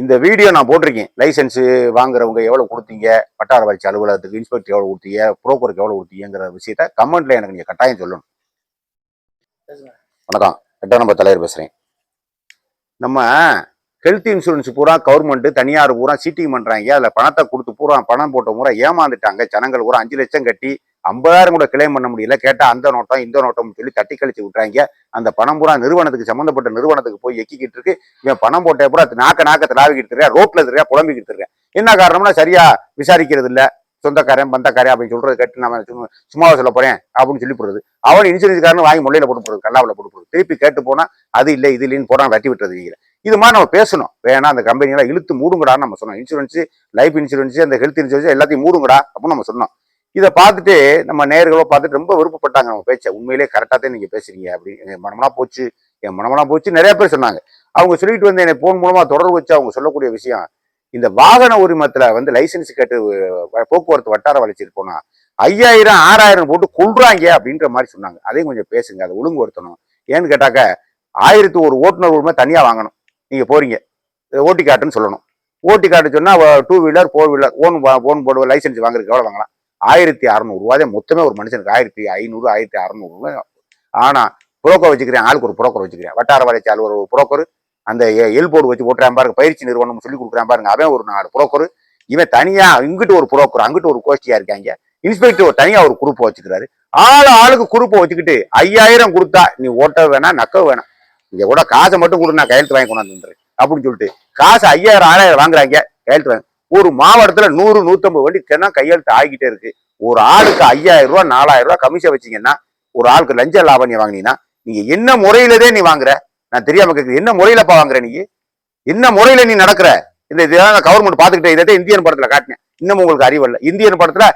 இந்த வீடியோ நான் போட்டிருக்கேன். லைசன்ஸ் வாங்குறவங்க எவ்வளவு கொடுத்தீங்க? வட்டார வளர்ச்சி அலுவலகத்துக்கு இன்ஸ்பெக்டர் எவ்வளவு கொடுத்தீங்க? புரோக்கருக்கு எவ்வளவு கொடுத்தீங்கிற விஷயத்த கமெண்ட்ல எனக்கு நீங்க கட்டாயம் சொல்லணும். வணக்கம். எட்டாம் நம்பர் தலைவர் பேசுறேன். நம்ம ஹெல்த் இன்சூரன்ஸ் பூரா கவர்மெண்ட் தனியார் பூரா சீட்டிங் பண்றாங்க. அதுல பணத்தை கொடுத்து பூரா பணம் போட்ட பூரா ஏமாந்துட்டாங்க. ஜனங்கள் பூரா அஞ்சு லட்சம் கட்டி ஐம்பதாயிரம் கூட கிளைம் பண்ண முடியல. கேட்டால் அந்த நோட்டம் இந்த நோட்டம்னு சொல்லி தட்டி கழிச்சு விட்றாங்க அந்த பணம் பூரா நிறுவனத்துக்கு சம்மந்தப்பட்ட நிறுவனத்துக்கு போய் எக்கிக்கிட்டு இருக்கு. இவன் பணம் போட்ட பூரா நாக்க நாக்க திராவிக்கிட்டு இருக்கா ரோட்ல இருக்கா புலம்பிக்கிட்டு இருக்கேன் என்ன காரணம்னா சரியா விசாரிக்கிறது இல்லை. சொந்தக்காரன் பந்தக்காரன் அப்படின்னு சொல்றது கேட்டு நம்ம சும்மா சும்மாவா சொல்ல போறேன் அப்படின்னு சொல்லி போடுறது. அவன் இன்சூரன்ஸ்காரன் வாங்கி முல்லையில போட்டு போடுறது கல்லாவில் போட்டு போடுறது. திருப்பி கேட்டு போனா அது இல்லை இது இல்லைன்னு போறாங்க தட்டி விட்டுறது நீங்க இது மாதிரி நம்ம பேசணும். வேணா அந்த கம்பெனியெல்லாம் இழுத்து மூடுங்கடான்னு நம்ம சொன்னோம். இன்சூரன்ஸ் லைஃப் இன்சூரன்ஸ் அந்த ஹெல்த் இன்சூரன்ஸ் எல்லாத்தையும் மூடுங்கடா அப்படின்னு நம்ம சொன்னோம். இதை பார்த்துட்டு நம்ம நேர்களோ பார்த்துட்டு ரொம்ப விருப்பப்பட்டாங்க நம்ம பேச்சை. உண்மையிலே கரெக்டாக தான் நீங்கள் பேசுறீங்க அப்படின்னு என் மனமெல்லாம் போச்சு. என் மனமெல்லாம் போச்சு. நிறைய பேர் சொன்னாங்க. அவங்க சொல்லிட்டு வந்து என்னை போன் மூலமாக தொடர்பு வச்சு அவங்க சொல்லக்கூடிய விஷயம் இந்த வாகன உரிமத்தில் வந்து லைசன்ஸ் கேட்டு போக்குவரத்து வட்டார வளர்ச்சிட்டு போனால் ஐயாயிரம் ஆறாயிரம் போட்டு கொள்றாங்க அப்படின்ற மாதிரி சொன்னாங்க. அதையும் கொஞ்சம் பேசுங்க. அதை ஒழுங்குபடுத்தணும். ஏன்னு கேட்டாக்க ஆயிரத்தி ஒரு ஓட்டுநர் உரிமை தனியாக வாங்கணும். நீங்கள் போறீங்க. ஓட்டி காட்டுன்னு சொல்லணும். ஓட்டி காட்டு சொன்னால் two wheeler four wheeler own own board licence வாங்குறதுக்கு எவ்வளோ வாங்கலாம்? ஆயிரத்தி அறநூறுவாதே மொத்தமே ஒரு மனுஷனுக்கு ஆயிரத்தி ஐநூறு ஆயிரத்தி அறநூறுவா ஆனா புரோக்கர் வச்சுக்கிறேன் ஆளுக்கு ஒரு புரோக்கர் வச்சுக்கிறேன் வட்டார வளர்ச்சி அலுவலர் ஒரு புரோக்கர். அந்த எல் போர்டு வச்சு ஓட்டுறான் பாருங்க. பயிற்சி நிறுவனம் சொல்லி கொடுக்குறான் பாருங்க. அவன் ஒரு நாலு புரோக்கர். இவன் தனியா இங்கிட்டு ஒரு புரோக்கர் அங்கிட்டு ஒரு கோஷ்டியா இருக்காங்க. இன்ஸ்பெக்டர் ஒரு தனியா ஒரு குரூப் வச்சுக்கிறாரு. ஆளு ஆளுக்கு குரூப்பை வச்சுக்கிட்டு ஐயாயிரம் கொடுத்தா நீ ஓட்ட வேணாம் நக்க வேணாம். இங்க கூட காசை மட்டும் கொடு நான் கையெழுத்து வாங்கி கொண்டாந்து அப்படின்னு சொல்லிட்டு காசு ஐயாயிரம் ஆறாயிரம் வாங்குறாங்க. கையெழுத்து வாங்க ஒரு மாவட்டத்துல நூறு நூத்தம்பது வண்டி தினம் கையெழுத்து ஆகிட்டே இருக்கு. ஒரு ஆளுக்கு ஐயாயிரம் ரூபா நாலாயிரம் ரூபாய் கமிஷன் வச்சீங்கன்னா ஒரு ஆளுக்கு லஞ்ச லாபம் நீ வாங்கினீங்கன்னா நீங்க என்ன முறையிலதே நீ வாங்குற? நான் தெரியாம கேட்குறேன் என்ன முறையிலப்பா வாங்குற நீ? என்ன முறையில நீ நடக்கிற? இந்த இதெல்லாம் கவர்மெண்ட் பாத்துக்கிட்டே இதை இந்தியன் படத்துல காட்டினேன். இன்னும் உங்களுக்கு அறிவு இல்லை. இந்தியன் படத்துல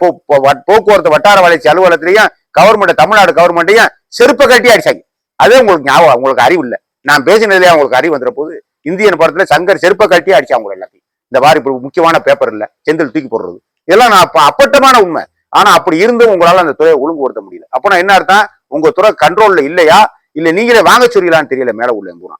போ- வ- போக்குவரத்து வட்டார வளர்ச்சி அலுவலகத்திலையும் கவர்மெண்ட் தமிழ்நாடு கவர்மெண்ட்டையும் செருப்பை கட்டி அடிச்சாங்க. அதே உங்களுக்கு ஞாபகம் உங்களுக்கு அறிவு இல்லை. நான் பேசினதுலேயே உங்களுக்கு அறிவு வந்துற போது இந்தியன் படத்துல சங்கர் செருப்பை கட்டி அடிச்சாங்க உங்களை எல்லாத்தையும். இந்த மாதிரி இப்ப முக்கியமான பேப்பர் இல்லை செந்தில் தூக்கி போடுறது. இதெல்லாம் நான் அப்ப அப்பட்டமான உண்மை. ஆனா அப்படி இருந்தும் உங்களால அந்த துறையை ஒழுங்குபடுத்த முடியல. அப்ப நான் என்ன அர்த்தம்? உங்க துறை கண்ட்ரோல்ல இல்லையா? இல்ல நீங்களே வாங்க சொல்லிடலான்னு தெரியல மேல உள்ள பூரா.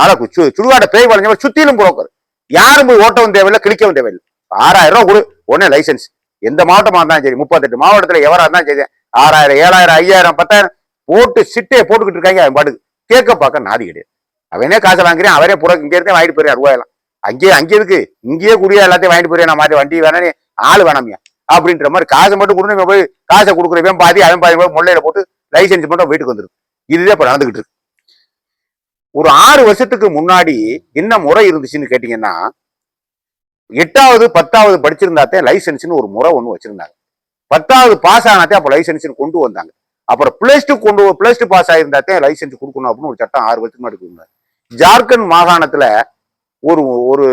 ஆனா சு சுடுகாட பேய் வளைஞ்ச சுத்தியிலும் சுத்திலும் புரோக்கர் யாரும் போய் ஓட்டவும் தேவையில்லை கிளிக்கவும் தேவையில்லை. ஆறாயிரம் ரூபாய் கொடு உடனே லைசன்ஸ் எந்த மாவட்டமா இருந்தாலும் சரி முப்பத்தெட்டு மாவட்டத்துல எவரா இருந்தாலும் சரி ஆறாயிரம் ஏழாயிரம் ஐயாயிரம் பத்தாயிரம் போட்டு சிட்டையை போட்டுக்கிட்டு இருக்காங்க அவன் பாட்டுக்கு. கேட்க பார்க்க நாதி கிடையாது அவனே காசை வாங்குறேன் அவரே புற இங்கே இருந்தே வாங்கிட்டு போயிரு ரூபாயெல்லாம். அங்கேயே அங்கே இருக்கு. இங்கேயே குடியா எல்லாத்தையும் வாங்கிட்டு போயிருக்கேன் நான் மாதிரி வண்டி வேணானே ஆள் வேணாமியா. அப்படின்ற மாதிரி காசை மட்டும் கொடுன்னு போய் காசை கொடுக்குறவன் பாதி அவன் பாதி போய் முல்லையில போட்டு லைசன்ஸ் மட்டும் வீட்டுக்கு வந்துருக்கு இதுதான் இப்ப நடந்துகிட்டு இருக்கு. ஒரு ஆறு வருஷத்துக்கு முன்னாடி என்ன முறை இருந்துச்சுன்னு கேட்டீங்கன்னா எட்டாவது பத்தாவது படிச்சிருந்தாத்தே லைசன்ஸ்னு ஒரு முறை ஒண்ணு வச்சிருந்தாங்க. பத்தாவது பாஸ் ஆனாத்தே அப்போ லைசன்ஸ் கொண்டு வந்தாங்க. அப்புறம் பிளஸ் டூ கொண்டு பிளஸ் டூ பாஸ் ஆயிருந்தாத்தே லைசன்ஸ் கொடுக்கணும் அப்படின்னு ஒரு சட்டம் ஆறு வருஷத்துக்கு முன்னாடி ஜார்க்கண்ட் மாகாணத்துல ஒரு ஒரு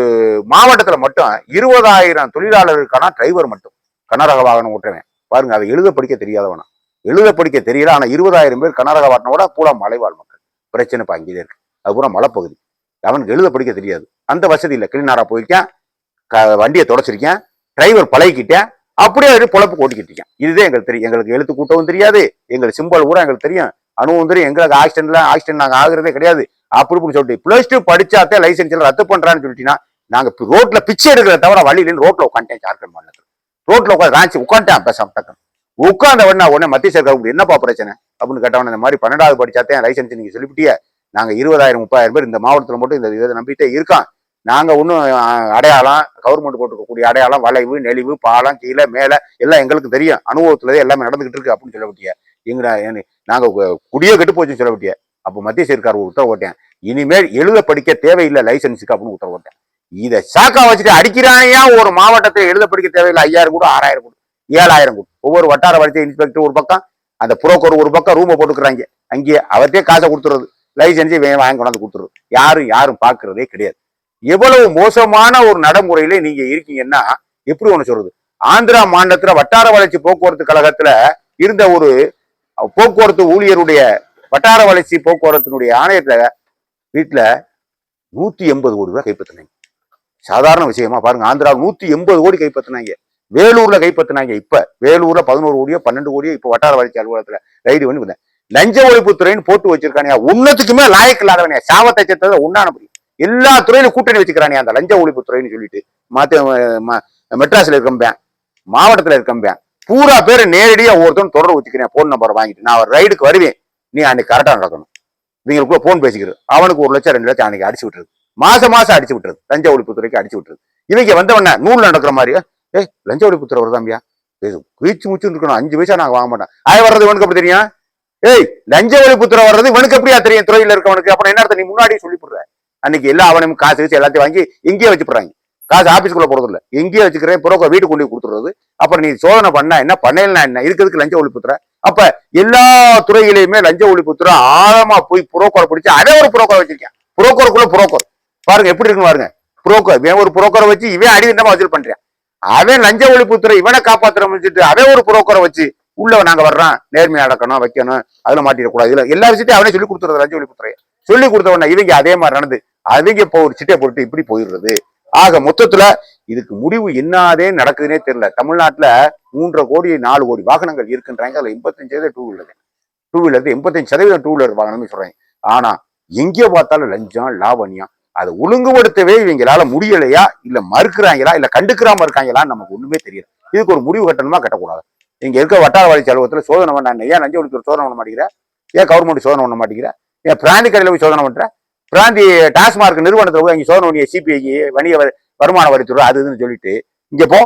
மாவட்டத்தில் மட்டும் இருபதாயிரம் தொழிலாளர்களுக்கான டிரைவர் மட்டும். கனரக வாகனம் ஓட்டுறவன். பாருங்க அதை எழுத படிக்க தெரியாதவனா. எழுத படிக்க தெரியல ஆனால் இருபதாயிரம் பேர் கனரக வாகனோட பூரா மலைவாழ் மக்கள். பிரச்சனை இப்போ அங்கேயே இருக்கு. அது பூரா மலைப்பகுதி. அவனுக்கு எழுத படிக்க தெரியாது. அந்த வசதி இல்லை. கிளினாரா போயிருக்கேன். க- வண்டியை தொடச்சிருக்கேன். டிரைவர் பழகிக்கிட்டேன். அப்படியே அது பொழப்பு ஓட்டிக்கிட்டு இருக்கேன். இதுதான் எங்களுக்கு தெரியும். எங்களுக்கு எழுத்து கூட்டவும் தெரியாது. எங்களுக்கு சிம்பல் கூட எங்களுக்கு தெரியும். அனுபவம் தெரியும். எங்களுக்கு ஆக்சிடென்ட்லாம் ஆக்சிடென்ட் நாங்கள் ஆகுறதே கிடையாது. அப்படி சொல்லிட்டு பிளஸ் டூ படிச்சாத்தே லைசன்ஸ் ரத்து பண்றான்னு சொல்லிட்டீங்கன்னா நாங்க ரோட்ல பிச்சை எடுக்கிற தவிர வழியில ரோட்ல உட்காந்துட்டேன் ஜார்க்கண்ட் மாநிலத்தில் ரோட்ல உட்காந்து ராஞ்சி உட்காந்துட்டேன் பேசாம டக்குன்னு உட்காந்த உடனே உடனே மத்திய சர்க்கார் என்னப்பா பிரச்சனை? அப்படின்னு கேட்டவன இந்த மாதிரி பன்னெண்டாவது படிச்சாத்தே லைசன்ஸ் நீங்க சொல்லிவிட்டியே நாங்க இருபதாயிரம் முப்பதாயிரம் பேர் இந்த மாவட்டத்துல மட்டும் இந்த இதை நம்பிட்டே இருக்கான். நாங்க ஒன்றும் அடையாளம் கவர்மெண்ட் போட்டுருக்கக்கூடிய அடையாளம் வளைவு நெளிவு பாலம் கீழே மேலே எல்லாம் எங்களுக்கு தெரியும். அனுபவத்துலதே எல்லாமே நடந்துகிட்டு இருக்கு அப்படின்னு சொல்லப்பட்டிய எங்கடா ஏன்னு நாங்க குடியே கெட்டு போச்சுன்னு சொல்லப்பட்டிய அப்போ மத்திய சர்க்கார் ஒரு உத்தரவு இனிமேல் எழுத படிக்க தேவையில்லை லைசன்ஸுக்கு அப்படின்னு உத்தரவு ஓட்டேன் இதை சாக்கா வச்சுட்டு அடிக்கிறானையா ஒரு மாவட்டத்தை எழுத படிக்க தேவையில்லை. ஐயாயிரம் கூட ஆறாயிரம் கூட ஏழாயிரம் கூட. ஒவ்வொரு வட்டார வளர்ச்சி இன்ஸ்பெக்டர் ஒரு பக்கம் அந்த புரோக்கர் ஒரு பக்கம் ரூமை போட்டுக்கிறாங்க. அங்கேயே அவர்கிட்டயே காசை கொடுத்துறது. லைசன்ஸை வாங்கி கொண்டாந்து கொடுத்துருது யாரும் யாரும் பார்க்கறதே கிடையாது. எவ்வளவு மோசமான ஒரு நடைமுறையில நீங்க இருக்கீங்கன்னா எப்படி ஒன்று சொல்றது? ஆந்திரா மாநிலத்துல வட்டார வளர்ச்சி போக்குவரத்து கழகத்துல இருந்த ஒரு போக்குவரத்து ஊழியருடைய வட்டார வளர்ச்சி போக்குவரத்தினுடைய ஆணையத்துல வீட்டுல நூத்தி எண்பது கோடி ரூபாய் கைப்பற்றினாங்க. சாதாரண விஷயமா பாருங்க ஆந்திரா நூத்தி எண்பது கோடி கைப்பற்றினாங்க. வேலூர்ல கைப்பற்றினாங்க இப்ப. வேலூர்ல பதினோரு கோடியோ பன்னெண்டு கோடியோ இப்போ வட்டார வளர்ச்சி அலுவலகத்துல ரைடு பண்ணி வந்தேன் லஞ்ச ஒழிப்புத்துறைன்னு போட்டு வச்சிருக்கானே ஒன்னத்துக்குமே லாயக்கு இல்லாதவனே சாவத்தை சேர்த்ததை உண்டான முடியும் எல்லா துறையிலும் கூட்டணி வச்சுக்கிறானே அந்த லஞ்ச ஒழிப்பு துறைன்னு சொல்லிட்டு. மாத்த ம- மெட்ராஸ்ல இருக்கம்பேன் மாவட்டத்துல இருக்கம்பேன் பூரா பேர் நேரடியாக ஒவ்வொருத்தரும் தொடர்பு வச்சுக்கிறேன் ஃபோன் நம்பர் வாங்கிட்டு. நான் ரைடுக்கு வருவேன். நீ அன்னைக்கு கரெக்டாக நடக்கணும். இவங்களுக்குள்ள ஃபோன் பேசிக்கிறது. அவனுக்கு ஒரு லட்சம் ரெண்டு லட்சம் அன்னைக்கு அடிச்சு விட்டுருது. மாசம் மாசம் அடிச்சு விட்டுருது. லஞ்ச ஒழிப்புத்துறைக்கு அடிச்சு விட்டுருது. இவங்க வந்தவன நூல் நடக்கிற மாதிரியா ஏய் லஞ்ச ஒழிப்புத்துறை வருதாம்பியா வீச்சு முச்சு இருக்கணும். அஞ்சு பைசா நாங்கள் வாங்க மாட்டோம். ஆய வர்றது இவனுக்கு அப்படி தெரியும்? ஏய் லஞ்ச ஒழிப்புத்துறை வர்றது இவனுக்கு எப்படியா தெரியும்? துறையில இருக்கவனுக்கு. அப்புறம் என்ன அர்த்தம்? நீ முன்னாடியே சொல்லி போடுற அன்னைக்கு எல்லா அவனையும் காசு வச்சு எல்லாத்தையும் வாங்கி இங்கேயே வச்சுப்படுறாங்க. காசு ஆஃபீஸ்க்குள்ளே போறது இல்ல எங்கேயே வச்சுக்கிறேன். பிறகு வீட்டுக்கு கொண்டு கொடுத்துறது அப்புறம் நீ சோதனை பண்ணா என்ன? பண்ணலாம் என்ன? இருக்கிறதுக்கு லஞ்ச ஒழிப்புத்துறை? அப்ப எல்லா துறையிலையுமே லஞ்ச ஒழிப்புத்துறை ஆழமா போய் புரோக்கரை பிடிச்சி அதே ஒரு புரோக்கரை வச்சிருக்கேன். புரோக்கருக்குள்ள புரோக்கர். பாருங்க எப்படி இருக்குன்னு பாருங்க. புரோக்கர். இவன் ஒரு புரோக்கரை வச்சு இவன் அடிவிந்தமா வசூல் பண்றேன். அவன் லஞ்ச ஒழிப்புத்துறை இவனை காப்பாத்துற வச்சுட்டு அவன் ஒரு புரோக்கரை வச்சு உள்ள நாங்க வர்றோம். நேர்மையா நடக்கணும் வைக்கணும் அதுல மாட்டிடக்கூடாது இதுல எல்லா விஷயத்தையும் அவனே சொல்லி கொடுத்துறது லஞ்ச ஒழிப்புத்துறை சொல்லி கொடுத்த உடனே இவங்க அதே மாதிரி நடந்து அவங்க இப்போ ஒரு சிட்டையை போட்டு இப்படி போயிடுறது. ஆக மொத்தத்துல இதுக்கு முடிவு என்னதே நடக்குதுன்னே தெரியல. தமிழ்நாட்டில் மூன்றரை கோடி நாலு கோடி வாகனங்கள் இருக்குன்றாங்க. அதில் எண்பத்தஞ்சு சதவீதம் டூ வீலர் டூ வீலர் எண்பத்தஞ்சு சதவீதம் டூ வீலர் வாகனம்னு சொல்கிறேன் ஆனா எங்கே பார்த்தாலும் லஞ்சம் லாவணியம் அதை ஒழுங்குபடுத்தவே இவங்களால முடியலையா? இல்லை மறுக்கிறாங்களா? இல்லை கண்டுக்கிறாம இருக்காங்களான்னு நமக்கு ஒன்றுமே தெரியல. இதுக்கு ஒரு முடிவு கட்டணமா? கட்டக்கூடாது. இங்க இருக்க வட்டார வளர்ச்சி அலுவலகத்துல சோதனை பண்ண ஏன் லஞ்ச ஒழிப்பு சோதனை பண்ண மாட்டேங்கிற? ஏன் கவர்மெண்ட் சோதனை பண்ண மாட்டேங்கிற? ஏன் பிராந்தி கடையில் போய் சோதனை பண்ணுறேன் பிராந்தி டாஸ்மார்க் நிறுவனத்தில் போய் அங்கே சோதனை பண்ணிய சிபிஐ வணிக வருமான வரித்துறை அது இதுன்னு சொல்லிட்டு இங்கே போ.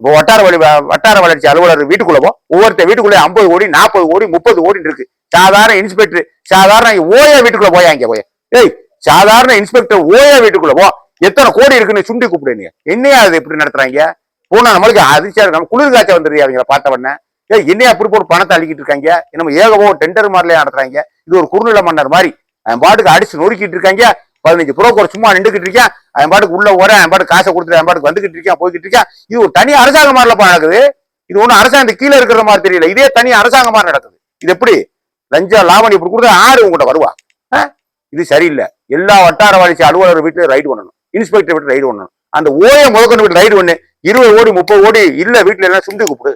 இப்போ வட்டார வழி வட்டார வளர்ச்சி அலுவலர் வீட்டுக்குள்ள போ. ஒவ்வொருத்த வீட்டுக்குள்ளே ஐம்பது கோடி நாற்பது கோடி முப்பது கோடி இருக்கு. சாதாரண இன்ஸ்பெக்டர் சாதாரண ஓய வீட்டுக்குள்ள போயா இங்கே போய். ஏய் சாதாரண இன்ஸ்பெக்டர் ஓய வீட்டுக்குள்ள போ. எத்தனை கோடி இருக்குன்னு சுண்டி கூப்பிடுங்க என்னையா அது இப்படி நடத்துறாங்க? போனா நம்மளுக்கு அதிர்ச்சியா இருக்கு. நம்ம குளிர் காய்ச்சல் அவங்கள பார்த்த உடனே. ஏய் என்னையா அப்படி போட்டு பணத்தை அள்ளிக்கிட்டு இருக்காங்க? நம்ம ஏகவோ டெண்டர் மாதிரிலே நடத்துறாங்க. இது ஒரு குறுநில மன்னர் மாதிரி. அவன் பாட்டுக்கு அடிச்சு நொறுக்கிட்டு இருக்காங்க. பதினஞ்சு புரோக்கர் சும்மா நின்றுக்கிட்டு இருக்கேன் அவன் பாட்டுக்கு உள்ள ஓட அவன் பாட்டுக்கு காசை கொடுத்துட்டு அவன் பாட்டுக்கு வந்துகிட்டு இருக்கேன் போய்கிட்டு இருக்கேன் இது ஒரு தனி அரசாங்கம் மாதிரிலப்பா நடக்குது. இது ஒன்றும் அரசாங்கத்துக்கு கீழே இருக்கிற மாதிரி தெரியல. இதே தனி அரசாங்கம் மாதிரி நடக்குது. இது எப்படி? லஞ்சம் லாபம் இப்படி கொடுத்தா ஆறு உங்கள்கிட்ட வருவா? ஆ? இது சரியில்லை. எல்லா வட்டார வளர்ச்சி அலுவலர் வீட்டில் ரைடு பண்ணணும். இன்ஸ்பெக்டர் வீட்டு ரைடு பண்ணணும். அந்த ஓய முதற்கொண்டு வீட்டு ரைடு பண்ணு இருபது ஓடி முப்பது ஓடி இல்லை வீட்டில் எல்லாம் சுண்டு கூப்பிடு.